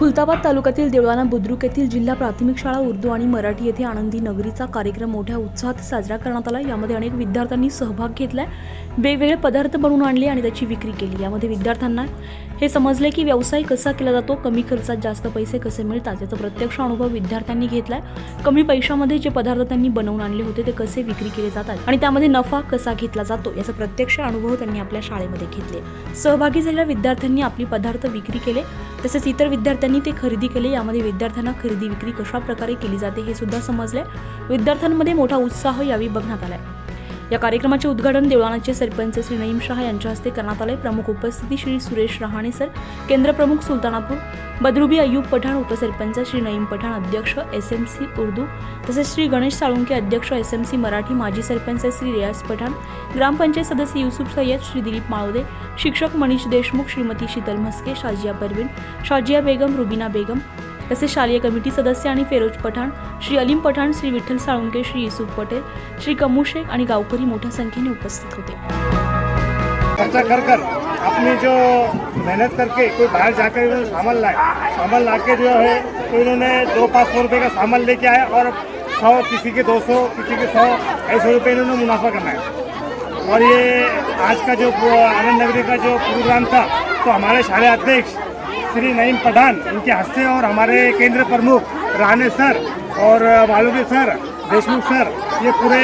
खुलताबाद तालुक्यातील देवळाना बुद्रुक येथील जिल्हा प्राथमिक शाळा उर्दू आणि मराठी येथे आनंदी नगरीचा कार्यक्रम मोठ्या उत्साहात साजरा करण्यात आला. यामध्ये अनेक विद्यार्थ्यांनी सहभाग घेतलाय. वेगवेगळे पदार्थ बनवून आणले आणि त्याची विक्री केली. यामध्ये विद्यार्थ्यांना हे समजले की व्यवसाय कसा केला जातो कमी खर्चात जास्त पैसे कसे मिळतात याचा प्रत्यक्ष अनुभव विद्यार्थ्यांनी घेतलाय. कमी पैशामध्ये जे पदार्थ त्यांनी बनवून आणले होते ते कसे विक्री केले जातात आणि त्यामध्ये नफा कसा घेतला जातो याचा प्रत्यक्ष अनुभव त्यांनी आपल्या शाळेमध्ये घेतले. सहभागी झालेल्या विद्यार्थ्यांनी आपली पदार्थ विक्री केले. तसेच इतर विद्यार्थ्यांनी ते खरेदी केले यामध्ये विद्यार्थ्यांना खरेदी विक्री कशा प्रकारे केली जाते हे सुद्धा समजले विद्यार्थ्यांमध्ये मोठा उत्साह यावेळी बघण्यात आलाय. या कार्यक्रमाचे उद्घाटन देवळानाचे सरपंच श्री नईम शहा यांच्या हस्ते करण्यात आले. प्रमुख उपस्थिती श्री सुरेश रहाणे सर केंद्र प्रमुख सुलतानापूर बदरुबी अय्यूब पठाण उपसरपंच श्री नईम पठाण अध्यक्ष एस एम सी उर्दू तसेच श्री गणेश साळुंके अध्यक्ष एस एम सी मराठी माजी सरपंच श्री रियाज पठाण ग्रामपंचायत सदस्य युसुफ सय्यद श्री दिलीप माळोदे शिक्षक मनीष देशमुख श्रीमती शीतल म्हस्के शाजिया परवीन शाजिया बेगम रुबिना बेगम तसेच शालेय कमिटी सदस्य आणि फेरोज पठाण श्री अलीम पठाण श्री विठ्ठल साळुंके श्री युसुफ पटेल श्री कमू शेख आणि गावकरी मोठ्या संख्येने उपस्थित होते. खर्चा कर कर. अपनी जो मेहनत करके कोई बाहर जाकर इन्होंने सामान लाए सामान ला के जो है तो इन्होंने दो पाँच सौ रुपये का सामान लेके आए और सौ किसी के दो सौ किसी के सौ ऐसे रुपये इन्होंने मुनाफा करना है। और ये आज का जो आनंद नगरी का जो प्रोग्राम था तो हमारे शाले अध्यक्ष श्री नईम पठान इनके हस्ते और हमारे केंद्र प्रमुख राणे सर और मालूमी सर देशमुख सर ये पूरे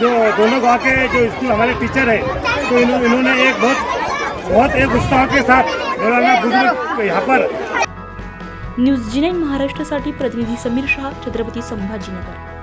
जो दोनों गांव के जो स्कूल हमारे टीचर है तो इन्हों- इन्होंने एक बहुत बहुत एक उत्साह के साथ मौलाना बुजुर्ग यहाँ पर। न्यूज जी नाईन महाराष्ट्रासाठी प्रतिनिधी समीर शहा छत्रपती संभाजीनगर।